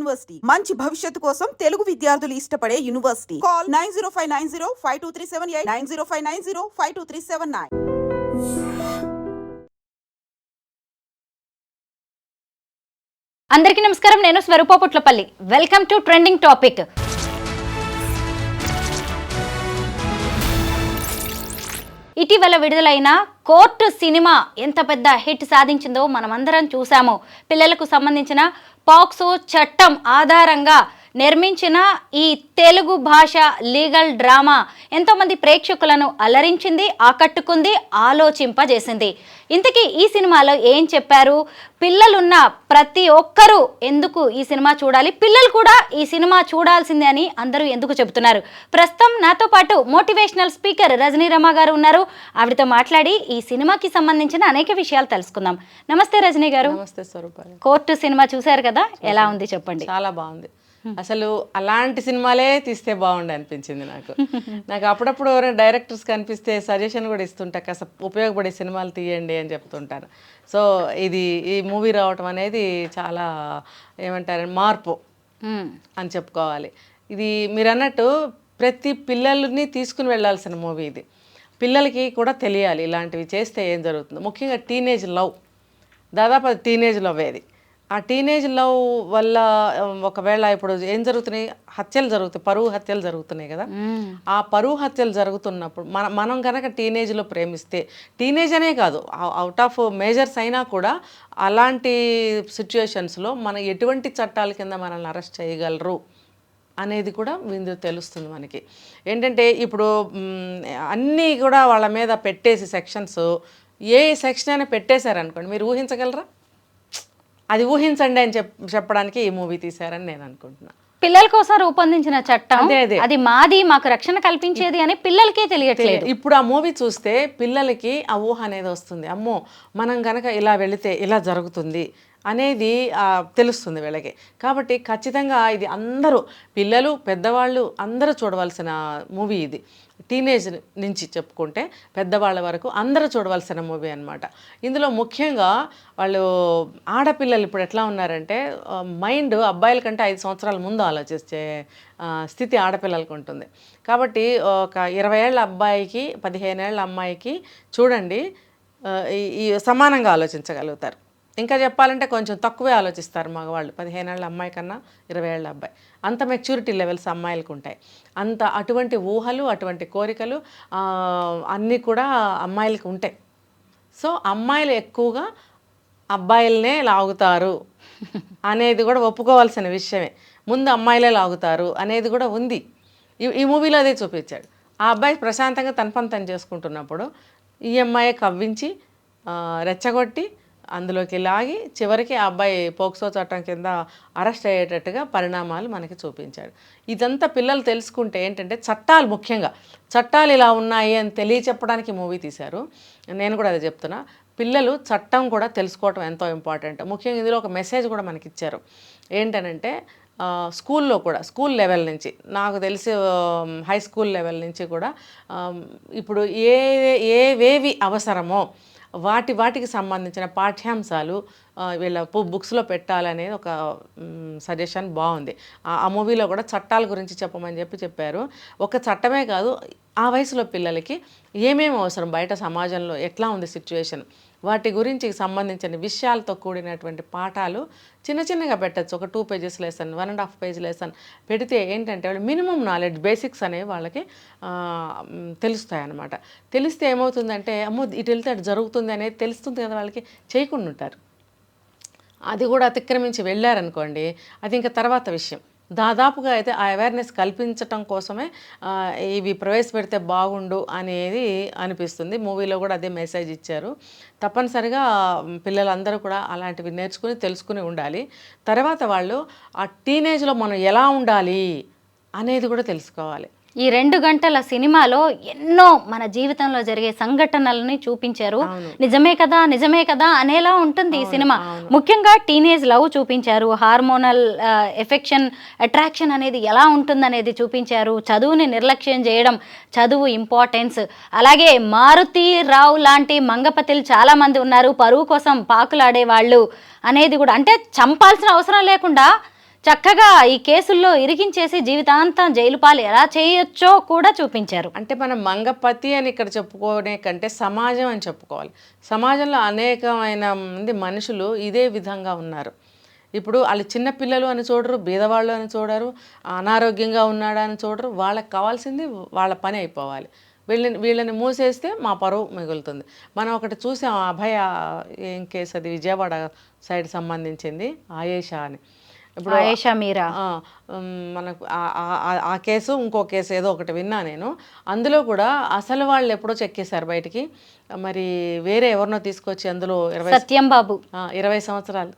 University. మంచి భవిష్యత్తు కోసం తెలుగు విద్యార్థులు ఇష్టపడే university. Call nine zero five nine zero five two three seven eight nine zero five nine zero five two three seven nine. అందరికీ నమస్కారం. నేను Swarupa Putlapalli. Welcome to trending topic ఇటీవల విడుదలైన కోర్టు సినిమా ఎంత పెద్ద హిట్ సాధించిందో మనమందరం చూసాము పిల్లలకు సంబంధించిన పాక్సో చట్టం ఆధారంగా నిర్మించిన ఈ తెలుగు భాష లీగల్ డ్రామా ఎంతోమంది ప్రేక్షకులను అలరించింది ఆకట్టుకుంది ఆలోచింపజేసింది. ఇంతకీ ఈ సినిమాలో ఏం చెప్పారు? పిల్లలున్న ప్రతి ఒక్కరూ ఎందుకు ఈ సినిమా చూడాలి? పిల్లలు కూడా ఈ సినిమా చూడాల్సిందే అని అందరూ ఎందుకు చెబుతున్నారు? ప్రస్తుతం నాతో పాటు మోటివేషనల్ స్పీకర్ రజనీ రమ గారు ఉన్నారు. ఆవిడతో మాట్లాడి ఈ సినిమాకి సంబంధించిన అనేక విషయాలు తెలుసుకుందాం. నమస్తే రజనీ గారు. నమస్తే కోర్టు సినిమా చూశారు కదా? ఎలా ఉంది చెప్పండి? చాలా బాగుంది. అసలు అలాంటి సినిమాలే తీస్తే బాగుండు అనిపించింది నాకు. నాకు అప్పుడప్పుడు ఎవరైనా డైరెక్టర్స్ కనిపిస్తే సజెషన్ కూడా ఇస్తుంటా కాస్త ఉపయోగపడే సినిమాలు తీయండి అని చెప్తుంటాను సో ఇది ఈ మూవీ రావటం అనేది చాలా ఏమంటారు మార్పు. అని చెప్పుకోవాలి. ఇది మీరు అన్నట్టు ప్రతి పిల్లల్ని తీసుకుని వెళ్ళాల్సిన మూవీ ఇది. పిల్లలకి కూడా తెలియాలి ఇలాంటివి చేస్తే ఏం జరుగుతుందో. ముఖ్యంగా టీనేజ్ లవ్. దాదాపు అది టీనేజ్ లవ్ అది. ఆ టీనేజ్ లవ్ వల్ల ఒకవేళ ఇప్పుడు ఏం జరుగుతున్నాయి? హత్యలు జరుగుతాయి. పరువు హత్యలు జరుగుతున్నాయి కదా. ఆ పరువు హత్యలు జరుగుతున్నప్పుడు మన మనం కనుక టీనేజ్లో ప్రేమిస్తే టీనేజ్ అనే కాదు అవుట్ ఆఫ్ మేజర్స్ అయినా కూడా అలాంటి సిచ్యుయేషన్స్లో మన ఎటువంటి చట్టాల కింద మనల్ని అరెస్ట్ చేయగలరు అనేది కూడా ఇందులో తెలుస్తుంది మనకి. ఏంటంటే ఇప్పుడు అన్నీ కూడా వాళ్ళ మీద పెట్టేసి సెక్షన్స్ ఏ సెక్షన్ అయినా పెట్టేశారనుకోండి మీరు ఊహించగలరా? అది ఊహించండి అని చెప్ చెప్పడానికి ఈ మూవీ తీశారని నేను అనుకుంటున్నా. పిల్లల కోసం రూపొందించిన చట్టం అదే, మాది మాకు రక్షణ కల్పించేది అని పిల్లలకే తెలియట్లేదు. ఇప్పుడు ఆ మూవీ చూస్తే పిల్లలకి ఆ ఊహ అనేది వస్తుంది. అమ్మో మనం కనుక ఇలా వెళితే ఇలా జరుగుతుంది అనేది తెలుస్తుంది వీళ్ళకి. కాబట్టి ఖచ్చితంగా ఇది అందరూ పిల్లలు పెద్దవాళ్ళు అందరూ చూడవలసిన మూవీ ఇది. టీనేజ్ నుంచి చెప్పుకుంటే పెద్దవాళ్ళ వరకు అందరూ చూడవలసిన మూవీ అన్నమాట. ఇందులో ముఖ్యంగా వాళ్ళు ఆడపిల్లలు ఇప్పుడు ఎట్లా ఉన్నారంటే మైండ్ అబ్బాయిల కంటే ఐదు సంవత్సరాల ముందు ఆలోచించే స్థితి ఆడపిల్లలకు ఉంటుంది. కాబట్టి ఒక ఇరవై ఏళ్ళ అబ్బాయికి పదిహేను ఏళ్ళ అమ్మాయికి చూడండి ఈ- ఈ సమానంగా ఆలోచించగలుగుతారు. ఇంకా చెప్పాలంటే కొంచెం తక్కువే ఆలోచిస్తారు మగవాళ్ళు. పదిహేను ఏళ్ళ అమ్మాయి కన్నా ఇరవై ఏళ్ళ అబ్బాయి. అంత మెచ్యూరిటీ లెవెల్స్ అమ్మాయిలకు ఉంటాయి. అంత అటువంటి ఊహలు అటువంటి కోరికలు అన్నీ కూడా అమ్మాయిలకు ఉంటాయి. సో అమ్మాయిలు ఎక్కువగా అబ్బాయిలనే లాగుతారు అనేది కూడా ఒప్పుకోవాల్సిన విషయమే. ముందు అమ్మాయిలే లాగుతారు అనేది కూడా ఉంది. ఈ ఈ మూవీలో అదే చూపించాడు. ఆ అబ్బాయి ప్రశాంతంగా తన పని తను చేసుకుంటున్నప్పుడు ఈ అమ్మాయి కవ్వించి రెచ్చగొట్టి అందులోకి లాగి చివరికి ఆ అబ్బాయి పోక్సో చట్టం కింద అరెస్ట్ అయ్యేటట్టుగా పరిణామాలు మనకి చూపించాడు. ఇదంతా పిల్లలు తెలుసుకుంటే ఏంటంటే చట్టాలు ముఖ్యంగా చట్టాలు ఇలా ఉన్నాయి అని తెలియచెప్పడానికి మూవీ తీశారు. నేను కూడా అదే చెప్తున్నా. పిల్లలు చట్టం కూడా తెలుసుకోవటం ఎంతో ఇంపార్టెంట్. ముఖ్యంగా ఇందులో ఒక మెసేజ్ కూడా మనకి ఇచ్చారు. ఏంటనంటే స్కూల్లో కూడా స్కూల్ లెవెల్ నుంచి నాకు తెలిసి హై స్కూల్ లెవెల్ నుంచి కూడా ఇప్పుడు ఏ ఏవేవి అవసరమో వాటి వాటికి సంబంధించిన పాఠ్యాంశాలు వీళ్ళ బుక్స్లో పెట్టాలనేది ఒక సజెషన్ బాగుంది. ఆ మూవీలో కూడా చట్టాల గురించి చెప్పమని చెప్పి చెప్పారు. ఒక చట్టమే కాదు ఆ వయసులో పిల్లలకి ఏమేమి అవసరం బయట సమాజంలో ఎట్లా ఉంది సిచ్యువేషన్ వాటి గురించి సంబంధించిన విషయాలతో కూడినటువంటి పాఠాలు చిన్న చిన్నగా పెట్టచ్చు. ఒక two pages lesson one and half page lesson పెడితే ఏంటంటే వాళ్ళు మినిమం నాలెడ్జ్ బేసిక్స్ అనేవి వాళ్ళకి తెలుస్తాయన్నమాట తెలుస్తాయి అన్నమాట తెలిస్తే ఏమవుతుందంటే అమ్మో ఇటు వెళ్తే అటు జరుగుతుంది అనేది తెలుస్తుంది కదా వాళ్ళకి చేయకుండా ఉంటారు. అది కూడా అతిక్రమించి వెళ్ళారనుకోండి అది ఇంకా తర్వాత విషయం. దాదాపుగా అయితే ఆ అవేర్నెస్ కల్పించటం కోసమే ఇవి ప్రవేశపెడితే బాగుండు అనేది అనిపిస్తుంది. మూవీలో కూడా అదే మెసేజ్ ఇచ్చారు. తప్పనిసరిగా పిల్లలందరూ కూడా అలాంటివి నేర్చుకుని తెలుసుకుని ఉండాలి. తర్వాత వాళ్ళు ఆ టీనేజ్లో మనం ఎలా ఉండాలి అనేది కూడా తెలుసుకోవాలి. ఈ రెండు గంటల సినిమాలో ఎన్నో మన జీవితంలో జరిగే సంఘటనలని చూపించారు. నిజమే కదా నిజమే కదా అనేలా ఉంటుంది ఈ సినిమా. ముఖ్యంగా టీనేజ్ లవ్ చూపించారు. హార్మోనల్ ఎఫెక్షన్ అట్రాక్షన్ అనేది ఎలా ఉంటుందనేది చూపించారు. చదువుని నిర్లక్ష్యం చేయడం చదువు ఇంపార్టెన్స్. అలాగే మారుతి రావు లాంటి మంగపతిలు చాలా మంది ఉన్నారు. పరువు కోసం పాకులాడే వాళ్ళు అనేది కూడా అంటే చంపాల్సిన అవసరం లేకుండా చక్కగా ఈ కేసుల్లో ఇరికించేసి జీవితాంతం జైలు పాలు ఎలా చేయొచ్చో కూడా చూపించారు. అంటే మనం మంగపతి అని ఇక్కడ చెప్పుకోనే కంటే సమాజం అని చెప్పుకోవాలి. సమాజంలో అనేకమైన మంది మనుషులు ఇదే విధంగా ఉన్నారు. ఇప్పుడు వాళ్ళు చిన్న పిల్లలు అని చూడరు బీదవాళ్ళు అని చూడరు అనారోగ్యంగా ఉన్నాడా అని చూడరు. వాళ్ళకి కావాల్సింది వాళ్ళ పని అయిపోవాలి. వీళ్ళని వీళ్ళని మూసేస్తే మా పరువు మిగులుతుంది. మనం ఒకటి చూసాం అభయ ఏం కేసు అది విజయవాడ సైడ్ సంబంధించింది ఆయేషా అని. ఇప్పుడు ఆయేషా మీరా? మనకు ఆ- కేసు ఇంకో కేసు ఏదో ఒకటి విన్నా నేను. అందులో కూడా అసలు వాళ్ళు ఎప్పుడో చెక్కేశారు బయటికి. మరి వేరే ఎవరినో తీసుకొచ్చి అందులో ఇరవై సత్యం బాబు. ఆ, ఇరవై సంవత్సరాలు.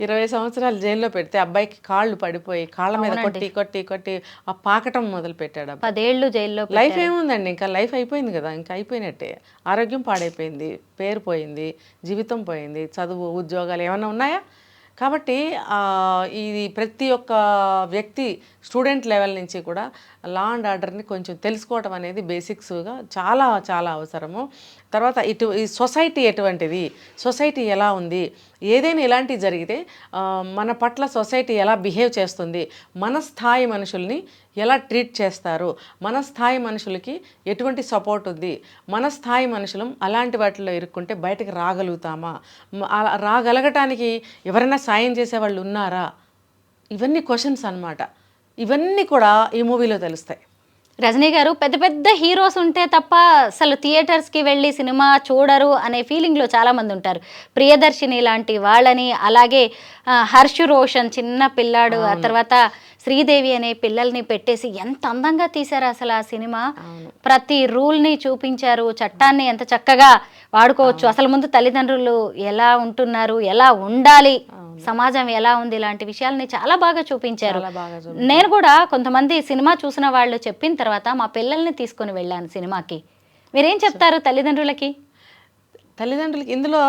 ఇరవై సంవత్సరాలు జైల్లో పెడితే అబ్బాయికి కాళ్ళు పడిపోయి కాళ్ళ మీద కొట్టి కొట్టి కొట్టి ఆ పాకటం మొదలు పెట్టాడు పదేళ్ళు జైల్లో లైఫ్ ఏముందండి? ఇంకా లైఫ్ అయిపోయింది కదా ఇంకా అయిపోయినట్టే. ఆరోగ్యం పాడైపోయింది పేరు పోయింది జీవితం పోయింది చదువు ఉద్యోగాలు ఏమైనా ఉన్నాయా? కాబట్టి ఇది ప్రతి ఒక్క వ్యక్తి స్టూడెంట్ లెవెల్ నుంచి కూడా లా అండ్ ఆర్డర్ని కొంచెం తెలుసుకోవటం అనేది బేసిక్స్గా చాలా చాలా అవసరము. తర్వాత ఇటు ఈ సొసైటీ ఎటువంటిది? సొసైటీ ఎలా ఉంది? ఏదైనా ఇలాంటివి జరిగితే మన పట్ల సొసైటీ ఎలా బిహేవ్ చేస్తుంది? మన స్థాయి మనుషుల్ని ఎలా ట్రీట్ చేస్తారు? మన స్థాయి మనుషులకి ఎటువంటి సపోర్ట్ ఉంది? మన స్థాయి మనుషులం అలాంటి వాటిలో ఇరుక్కుంటే బయటకు రాగలుగుతామా? రాగలగటానికి ఎవరైనా సాయం చేసేవాళ్ళు ఉన్నారా? ఇవన్నీ క్వశ్చన్స్ అన్నమాట. ఇవన్నీ కూడా ఈ మూవీలో తెలుస్తాయి. రజనీ గారు పెద్ద పెద్ద హీరోస్ ఉంటే తప్ప అసలు థియేటర్స్కి వెళ్ళి సినిమా చూడరు అనే ఫీలింగ్లో చాలామంది ఉంటారు. ప్రియదర్శిని లాంటి వాళ్ళని అలాగే హర్ష్ రోషన్ చిన్న పిల్లాడు ఆ తర్వాత శ్రీదేవి అనే పిల్లల్ని పెట్టేసి ఎంత అందంగా తీశారు అసలు ఆ సినిమా. ప్రతి రూల్ని చూపించారు చట్టాన్ని ఎంత చక్కగా వాడుకోవచ్చు. అసలు ముందు తల్లిదండ్రులు ఎలా ఉంటున్నారు ఎలా ఉండాలి సమాజం ఎలా ఉంది ఇలాంటి విషయాల్ని చాలా బాగా చూపించారు. నేను కూడా కొంతమంది సినిమా చూసిన వాళ్ళు చెప్పిన తర్వాత మా పిల్లల్ని తీసుకొని వెళ్ళాను సినిమాకి. మీరేం చెప్తారు తల్లిదండ్రులకి? తల్లిదండ్రులకి ఇందులో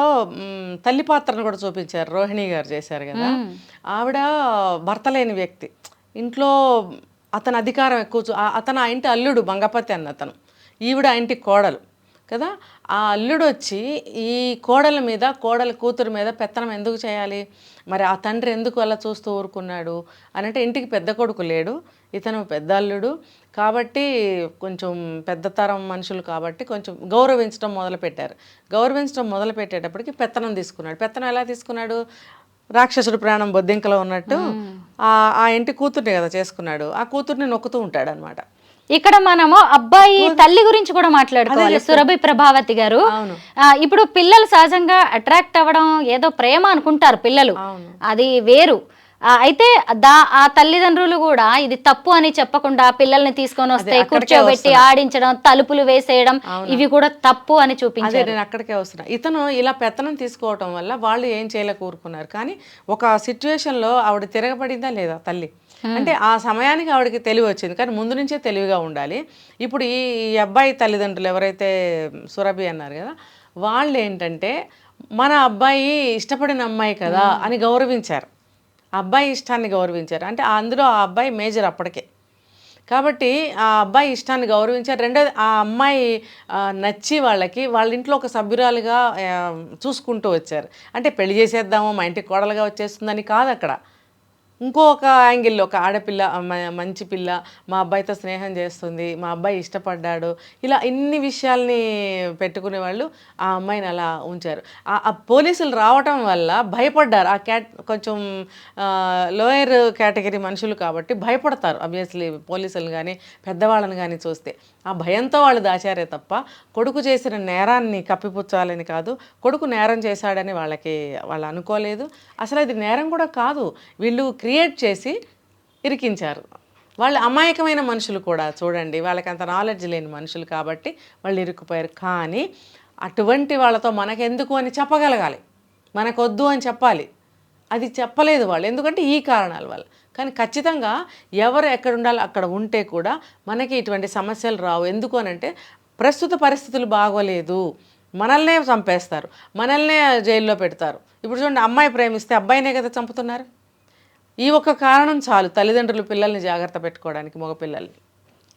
తల్లి పాత్రను కూడా చూపించారు రోహిణి గారు చేశారు కదా. ఆవిడ భర్త లేని వ్యక్తి. ఇంట్లో అతని అధికారం ఎక్కువ ఆ- అతను ఆ ఇంటి అల్లుడు బంగపతి అన్న అతను. ఈవిడ ఆ ఇంటి కోడలు కదా? ఆ అల్లుడు వచ్చి ఈ కోడల మీద కోడల కూతురు మీద పెత్తనం ఎందుకు చేయాలి? మరి ఆ తండ్రి ఎందుకు అలా చూస్తూ ఊరుకున్నాడు? అని అంటే ఇంటికి పెద్ద కొడుకు లేడు ఇతను పెద్ద అల్లుడు. కాబట్టి కొంచెం పెద్ద తరం మనుషులు కాబట్టి కొంచెం గౌరవించడం మొదలుపెట్టారు. గౌరవించడం మొదలుపెట్టేటప్పటికి పెత్తనం తీసుకున్నాడు. పెత్తనం ఎలా తీసుకున్నాడు? రాక్షసుడు ప్రాణం బొద్దింకలో ఉన్నట్టు ఆ ఆ ఇంటి కూతుర్ని కదా చేసుకున్నాడు. ఆ కూతుర్ని నొక్కుతూ ఉంటాడు అనమాట ఇక్కడ మనము అబ్బాయి తల్లి గురించి కూడా మాట్లాడుకోవాలి. సురభి ప్రభావతి గారు. ఇప్పుడు పిల్లలు సహజంగా అట్రాక్ట్ అవ్వడం ఏదో ప్రేమ అనుకుంటారు పిల్లలు. అది వేరు. అయితే దా ఆ తల్లిదండ్రులు కూడా ఇది తప్పు అని చెప్పకుండా పిల్లల్ని తీసుకొని వస్తే కూర్చోబెట్టి ఆడించడం తలుపులు వేసేయడం ఇవి కూడా తప్పు అని చూపించారు. నేను అక్కడికే వస్తున్నా. ఇతను ఇలా పెత్తనం తీసుకోవటం వల్ల వాళ్ళు ఏం చేయలేక ఊరుకున్నారు కానీ ఒక సిచ్యువేషన్లో ఆవిడ తిరగబడిందా లేదా తల్లి? అంటే ఆ సమయానికి ఆవిడకి తెలివి వచ్చింది. కానీ ముందు నుంచే తెలివిగా ఉండాలి. ఇప్పుడు ఈ అబ్బాయి తల్లిదండ్రులు ఎవరైతే సురభి అన్నారు కదా వాళ్ళు ఏంటంటే మన అబ్బాయి ఇష్టపడిన అమ్మాయి కదా అని గౌరవించారు. అబ్బాయి ఇష్టాన్ని గౌరవించారు. అంటే అందులో ఆ అబ్బాయి మేజర్ అప్పటికే. కాబట్టి ఆ అబ్బాయి ఇష్టాన్ని గౌరవించారు. రెండోది ఆ అమ్మాయి నచ్చి వాళ్ళకి వాళ్ళ ఇంట్లో ఒక సభ్యురాలుగా చూసుకుంటూ వచ్చారు. అంటే పెళ్ళి చేసేద్దాము మా ఇంటికి కోడలుగా వచ్చేస్తుందని కాదు అక్కడ. ఇంకొక యాంగిల్లో ఒక ఆడపిల్ల మంచి పిల్ల మా అబ్బాయితో స్నేహం చేస్తుంది మా అబ్బాయి ఇష్టపడ్డాడు ఇలా ఇన్ని విషయాల్ని పెట్టుకునే వాళ్ళు ఆ అమ్మాయిని అలా ఉంచారు. ఆ ఆ పోలీసులు రావటం వల్ల భయపడ్డారు. ఆ క్యాట్ కొంచెం లోయర్ కేటగిరీ మనుషులు కాబట్టి భయపడతారు అబ్వియస్లీ పోలీసులు కానీ పెద్దవాళ్ళని కానీ చూస్తే. ఆ భయంతో వాళ్ళు దాచారే తప్ప కొడుకు చేసిన నేరాన్ని కప్పిపుచ్చాలని కాదు కొడుకు నేరం చేశాడని వాళ్ళకి వాళ్ళు అనుకోలేదు. అసలు అది నేరం కూడా కాదు వీళ్ళు క్రియేట్ చేసి ఇరికించారు. వాళ్ళు అమాయకమైన మనుషులు కూడా చూడండి వాళ్ళకి అంత నాలెడ్జ్ లేని మనుషులు కాబట్టి వాళ్ళు ఇరుక్కుపోయారు. కానీ అటువంటి వాళ్ళతో మనకెందుకు అని చెప్పగలగాలి. మనకొద్దు అని చెప్పాలి. అది చెప్పలేదు వాళ్ళు. ఎందుకంటే ఈ కారణాల వల్ల. కానీ ఖచ్చితంగా ఎవరు ఎక్కడ ఉండాలో అక్కడ ఉంటే కూడా మనకి ఇటువంటి సమస్యలు రావు. ఎందుకు అని అంటే ప్రస్తుత పరిస్థితులు బాగోలేదు. మనల్నే చంపేస్తారు. మనల్నే జైల్లో పెడతారు. ఇప్పుడు చూడండి అమ్మాయి ప్రేమిస్తే అబ్బాయినే కదా చంపుతున్నారు? ఈ ఒక్క కారణం చాలు తల్లిదండ్రులు పిల్లల్ని జాగ్రత్త పెట్టుకోవడానికి మగపిల్లల్ని.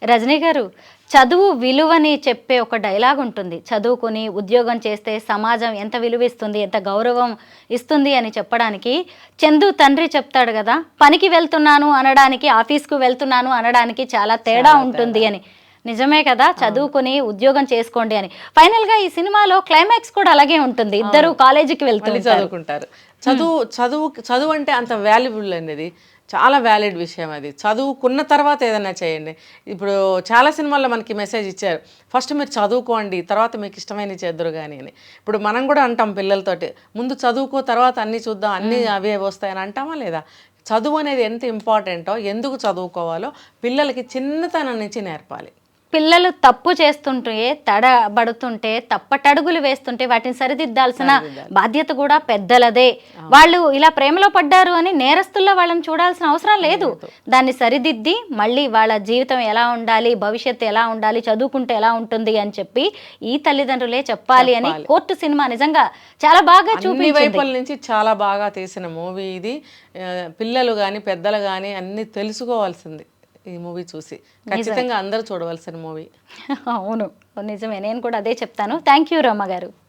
రజనీ గారు చదువు విలువని చెప్పే ఒక డైలాగ్ ఉంటుంది. చదువుకొని ఉద్యోగం చేస్తే సమాజం ఎంత విలువ ఇస్తుంది ఎంత గౌరవం ఇస్తుంది అని చెప్పడానికి చందు తండ్రి చెప్తాడు కదా పనికి వెళ్తున్నాను అనడానికి ఆఫీస్కు వెళ్తున్నాను అనడానికి చాలా తేడా ఉంటుంది అని. నిజమే కదా చదువుకుని ఉద్యోగం చేసుకోండి అని. ఫైనల్గా ఈ సినిమాలో క్లైమాక్స్ కూడా అలాగే ఉంటుంది. ఇద్దరు కాలేజీకి వెళ్తుంటారు చదువుకుంటారు. చదువు చదువు చదువు అంటే అంత వాల్యుబుల్ అనేది. చాలా వ్యాలిడ్ విషయం అది. చదువుకున్న తర్వాత ఏదైనా చేయండి. ఇప్పుడు చాలా సినిమాల్లో మనకి మెసేజ్ ఇచ్చారు. ఫస్ట్ మీరు చదువుకోండి తర్వాత మీకు ఇష్టమైన చేద్దరు కానీ అని. ఇప్పుడు మనం కూడా అంటాం పిల్లలతోటి ముందు చదువుకో తర్వాత అన్నీ చూద్దాం అన్నీ అవే వస్తాయని అంటామా లేదా? చదువు అనేది ఎంత ఇంపార్టెంటో ఎందుకు చదువుకోవాలో పిల్లలకి చిన్నతనం నుంచి నేర్పాలి. పిల్లలు తప్పు చేస్తుంటే తడబడుతుంటే తప్పటడుగులు వేస్తుంటే వాటిని సరిదిద్దాల్సిన బాధ్యత కూడా పెద్దలదే. వాళ్ళు ఇలా ప్రేమలో పడ్డారు అని నేరస్తుల్లో వాళ్ళని చూడాల్సిన అవసరం లేదు. దాన్ని సరిదిద్ది మళ్ళీ వాళ్ళ జీవితం ఎలా ఉండాలి భవిష్యత్తు ఎలా ఉండాలి చదువుకుంటే ఎలా ఉంటుంది అని చెప్పి ఈ తల్లిదండ్రులే చెప్పాలి అని కోర్టు సినిమా నిజంగా చాలా బాగా చూపించింది. వైపుల నుంచి చాలా బాగా తీసిన మూవీ ఇది. పిల్లలు కానీ పెద్దలు కానీ అన్ని తెలుసుకోవాల్సింది. ఈ మూవీ చూసి. ఖచ్చితంగా అందరూ చూడవలసిన మూవీ. అవును నిజమే. నేను కూడా అదే చెప్తాను. థ్యాంక్ యూ రమ్మ గారు.